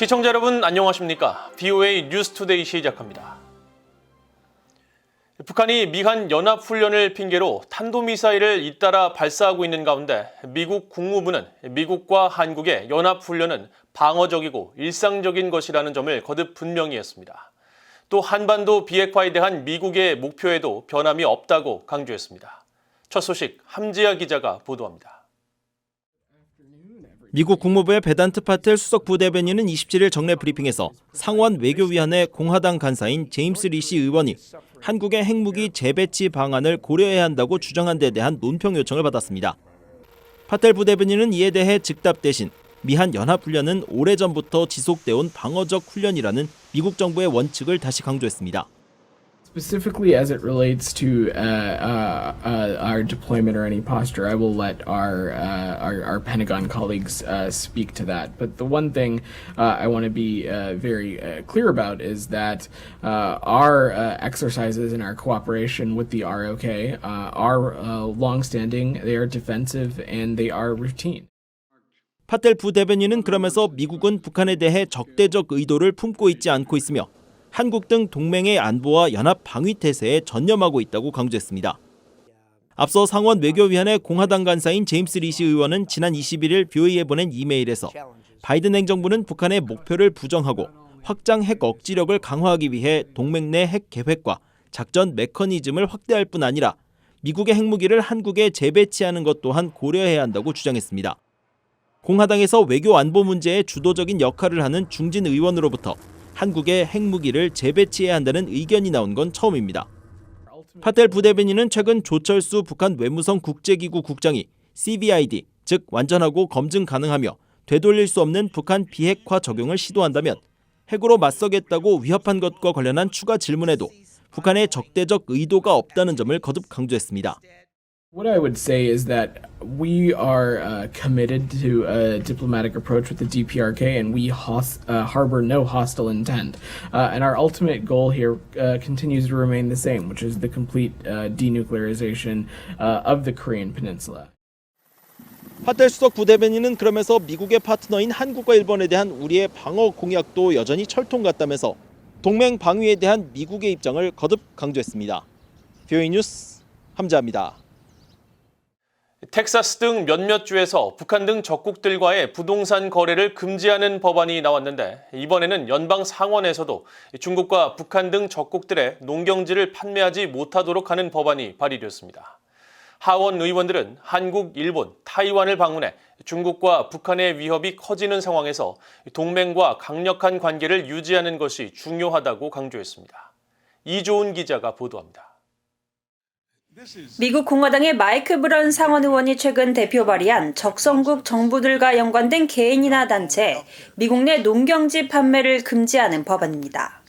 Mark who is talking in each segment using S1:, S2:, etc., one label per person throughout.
S1: 시청자 여러분 안녕하십니까? BOA 뉴스투데이 시작합니다. 북한이 미한 연합훈련을 핑계로 탄도미사일을 잇따라 발사하고 있는 가운데 미국 국무부는 미국과 한국의 연합훈련은 방어적이고 일상적인 것이라는 점을 거듭 분명히 했습니다. 또 한반도 비핵화에 대한 미국의 목표에도 변함이 없다고 강조했습니다. 첫 소식 함지아 기자가 보도합니다.
S2: 미국 국무부의 베단트 파텔 수석 부대변인은 27일 정례 브리핑에서 상원 외교위원회 공화당 간사인 제임스 리시 의원이 한국의 핵무기 재배치 방안을 고려해야 한다고 주장한 데 대한 논평 요청을 받았습니다. 파텔 부대변인은 이에 대해 즉답 대신 미한 연합훈련은 오래전부터 지속돼온 방어적 훈련이라는 미국 정부의 원칙을 다시 강조했습니다.
S3: Specifically, as it relates to uh, uh, uh, our deployment or any posture, I will let our uh, our, our Pentagon colleagues uh, speak to that. But the one thing uh, I want to be uh, very uh, clear about is that uh, our uh, exercises and our cooperation with the ROK uh, are uh, longstanding. They are defensive and they are routine.
S2: 파텔 부대변인은 그러면서 미국은 북한에 대해 적대적 의도를 품고 있지 않고 있으며 한국 등 동맹의 안보와 연합 방위 태세에 전념하고 있다고 강조했습니다. 앞서 상원 외교위원회 공화당 간사인 제임스 리시 의원은 지난 21일 뷰이에 보낸 이메일에서 바이든 행정부는 북한의 목표를 부정하고 확장 핵 억지력을 강화하기 위해 동맹 내 핵 계획과 작전 메커니즘을 확대할 뿐 아니라 미국의 핵무기를 한국에 재배치하는 것 또한 고려해야 한다고 주장했습니다. 공화당에서 외교 안보 문제에 주도적인 역할을 하는 중진 의원으로부터 한국의 핵무기를 재배치해야 한다는 의견이 나온 건 처음입니다. 파텔 부대변인은 최근 조철수 북한 외무성 국제기구 국장이 CVID, 즉 완전하고 검증 가능하며 되돌릴 수 없는 북한 비핵화 적용을 시도한다면 핵으로 맞서겠다고 위협한 것과 관련한 추가 질문에도 북한의 적대적 의도가 없다는 점을 거듭 강조했습니다.
S3: What I would say is that we are uh, committed to a diplomatic approach with the DPRK, and we hos- uh, harbor no hostile intent. Uh, and our ultimate goal here uh, continues to remain the same, which is the complete uh, denuclearization uh, of the Korean Peninsula.
S2: 파텔 수석 부대변인은 그러면서 미국의 파트너인 한국과 일본에 대한 우리의 방어 공약도 여전히 철통 같다면서 동맹 방위에 대한 미국의 입장을 거듭 강조했습니다. 뷰이 뉴스 함자입니다.
S1: 텍사스 등 몇몇 주에서 북한 등 적국들과의 부동산 거래를 금지하는 법안이 나왔는데 이번에는 연방 상원에서도 중국과 북한 등 적국들의 농경지를 판매하지 못하도록 하는 법안이 발의되었습니다. 하원 의원들은 한국, 일본, 타이완을 방문해 중국과 북한의 위협이 커지는 상황에서 동맹과 강력한 관계를 유지하는 것이 중요하다고 강조했습니다. 이조은 기자가 보도합니다.
S4: 미국 공화당의 마이크 브런 상원 의원이 최근 대표 발의한 적성국 정부들과 연관된 개인이나 단체 미국 내 농경지 판매를 금지하는 법안입니다.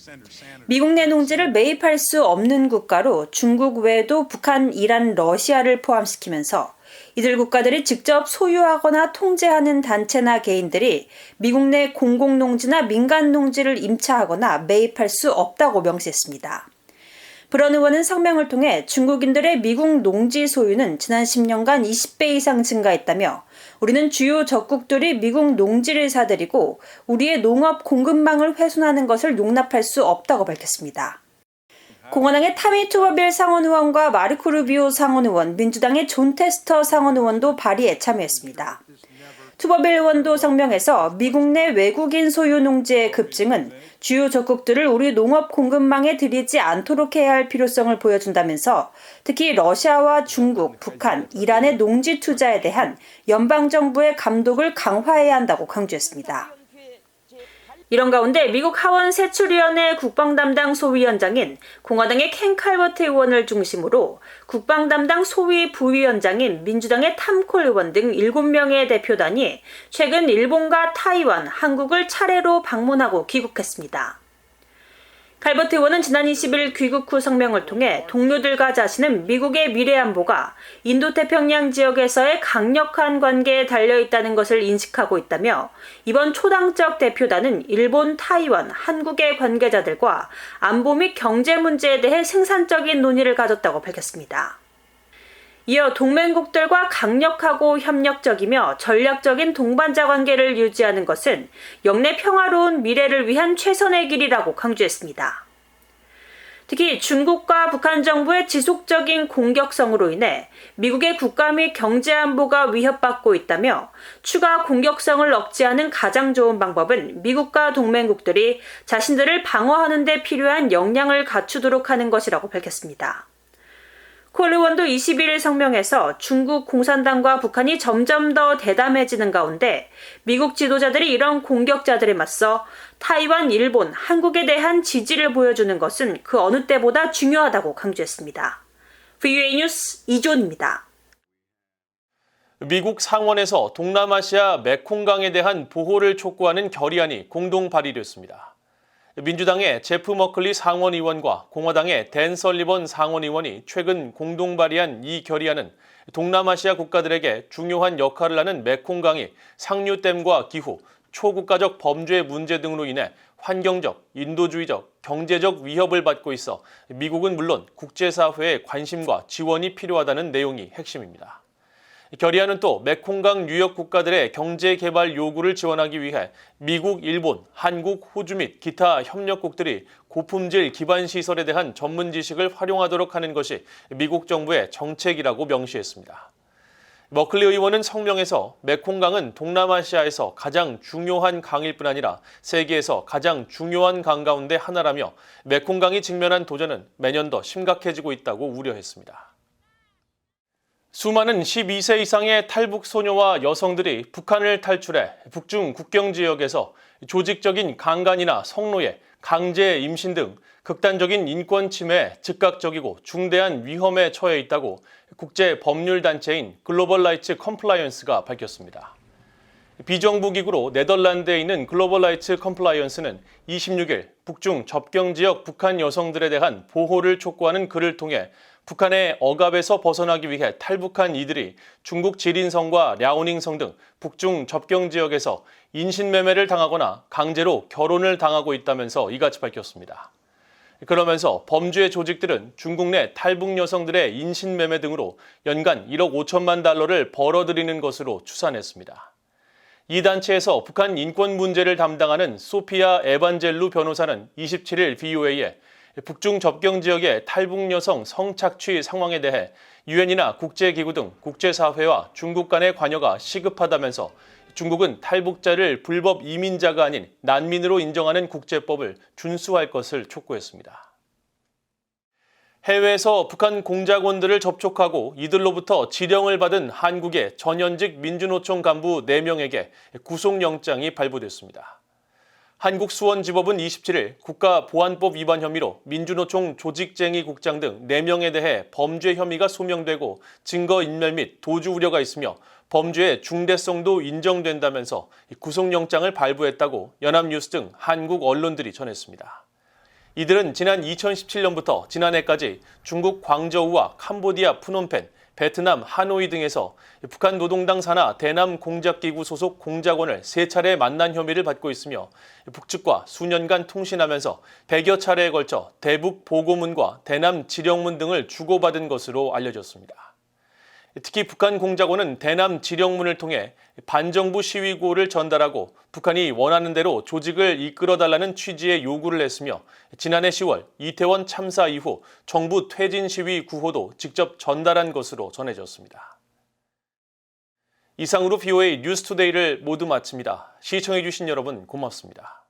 S4: 미국 내 농지를 매입할 수 없는 국가로 중국 외에도 북한, 이란, 러시아를 포함시키면서 이들 국가들이 직접 소유하거나 통제하는 단체나 개인들이 미국 내 공공농지나 민간 농지를 임차하거나 매입할 수 없다고 명시했습니다. 브런 의원은 성명을 통해 중국인들의 미국 농지 소유는 지난 10년간 20배 이상 증가했다며 우리는 주요 적국들이 미국 농지를 사들이고 우리의 농업 공급망을 훼손하는 것을 용납할 수 없다고 밝혔습니다. 공화당의 타미 투버빌 상원 의원과 마르코 루비오 상원 의원, 민주당의 존 테스터 상원 의원도 발의에 참여했습니다. 투버빌 의원도 성명에서 미국 내 외국인 소유 농지의 급증은 주요 적국들을 우리 농업 공급망에 들이지 않도록 해야 할 필요성을 보여준다면서 특히 러시아와 중국, 북한, 이란의 농지 투자에 대한 연방 정부의 감독을 강화해야 한다고 강조했습니다. 이런 가운데 미국 하원 세출위원회 국방 담당 소위원장인 공화당의 켄 칼버트 의원을 중심으로 국방 담당 소위 부위원장인 민주당의 탐콜 의원 등 7명의 대표단이 최근 일본과 타이완, 한국을 차례로 방문하고 귀국했습니다. 칼버트 의원은 지난 20일 귀국 후 성명을 통해 동료들과 자신은 미국의 미래 안보가 인도태평양 지역에서의 강력한 관계에 달려 있다는 것을 인식하고 있다며 이번 초당적 대표단은 일본, 타이완, 한국의 관계자들과 안보 및 경제 문제에 대해 생산적인 논의를 가졌다고 밝혔습니다. 이어 동맹국들과 강력하고 협력적이며 전략적인 동반자 관계를 유지하는 것은 영내 평화로운 미래를 위한 최선의 길이라고 강조했습니다. 특히 중국과 북한 정부의 지속적인 공격성으로 인해 미국의 국가 및 경제 안보가 위협받고 있다며 추가 공격성을 억제하는 가장 좋은 방법은 미국과 동맹국들이 자신들을 방어하는 데 필요한 역량을 갖추도록 하는 것이라고 밝혔습니다. 콜 의원도 21일 성명에서 중국 공산당과 북한이 점점 더 대담해지는 가운데 미국 지도자들이 이런 공격자들에 맞서 타이완, 일본, 한국에 대한 지지를 보여주는 것은 그 어느 때보다 중요하다고 강조했습니다. VOA 뉴스 이존입니다.
S1: 미국 상원에서 동남아시아 메콩강에 대한 보호를 촉구하는 결의안이 공동 발의됐습니다. 민주당의 제프 머클리 상원의원과 공화당의 댄 설리번 상원의원이 최근 공동 발의한 이 결의안은 동남아시아 국가들에게 중요한 역할을 하는 메콩강이 상류댐과 기후, 초국가적 범죄 문제 등으로 인해 환경적, 인도주의적, 경제적 위협을 받고 있어 미국은 물론 국제사회의 관심과 지원이 필요하다는 내용이 핵심입니다. 결의안은 또 메콩강 유역 국가들의 경제 개발 요구를 지원하기 위해 미국, 일본, 한국, 호주 및 기타 협력국들이 고품질 기반 시설에 대한 전문 지식을 활용하도록 하는 것이 미국 정부의 정책이라고 명시했습니다. 머클리 의원은 성명에서 메콩강은 동남아시아에서 가장 중요한 강일 뿐 아니라 세계에서 가장 중요한 강 가운데 하나라며 메콩강이 직면한 도전은 매년 더 심각해지고 있다고 우려했습니다. 수많은 12세 이상의 탈북 소녀와 여성들이 북한을 탈출해 북중 국경 지역에서 조직적인 강간이나 성노예, 강제 임신 등 극단적인 인권 침해에 즉각적이고 중대한 위험에 처해 있다고 국제 법률 단체인 글로벌 라이츠 컴플라이언스가 밝혔습니다. 비정부 기구로 네덜란드에 있는 글로벌 라이츠 컴플라이언스는 26일 북중 접경 지역 북한 여성들에 대한 보호를 촉구하는 글을 통해 북한의 억압에서 벗어나기 위해 탈북한 이들이 중국 지린성과 랴오닝성 등 북중 접경 지역에서 인신매매를 당하거나 강제로 결혼을 당하고 있다면서 이같이 밝혔습니다. 그러면서 범죄 조직들은 중국 내 탈북 여성들의 인신매매 등으로 연간 1억 5천만 달러를 벌어들이는 것으로 추산했습니다. 이 단체에서 북한 인권 문제를 담당하는 소피아 에반젤루 변호사는 27일 VOA에 북중 접경 지역의 탈북 여성 성착취 상황에 대해 유엔이나 국제기구 등 국제사회와 중국 간의 관여가 시급하다면서 중국은 탈북자를 불법 이민자가 아닌 난민으로 인정하는 국제법을 준수할 것을 촉구했습니다. 해외에서 북한 공작원들을 접촉하고 이들로부터 지령을 받은 한국의 전현직 민주노총 간부 4명에게 구속영장이 발부됐습니다. 한국수원지법은 27일 국가보안법 위반 혐의로 민주노총 조직쟁이 국장 등 4명에 대해 범죄 혐의가 소명되고 증거인멸 및 도주 우려가 있으며 범죄의 중대성도 인정된다면서 구속영장을 발부했다고 연합뉴스 등 한국 언론들이 전했습니다. 이들은 지난 2017년부터 지난해까지 중국 광저우와 캄보디아 푸놈펜, 베트남 하노이 등에서 북한 노동당 산하 대남 공작기구 소속 공작원을 세 차례 만난 혐의를 받고 있으며 북측과 수년간 통신하면서 100여 차례에 걸쳐 대북 보고문과 대남 지령문 등을 주고받은 것으로 알려졌습니다. 특히 북한 공작원은 대남 지령문을 통해 반정부 시위구호를 전달하고 북한이 원하는 대로 조직을 이끌어달라는 취지의 요구를 했으며 지난해 10월 이태원 참사 이후 정부 퇴진 시위 구호도 직접 전달한 것으로 전해졌습니다. 이상으로 BOA 뉴스투데이를 모두 마칩니다. 시청해주신 여러분 고맙습니다.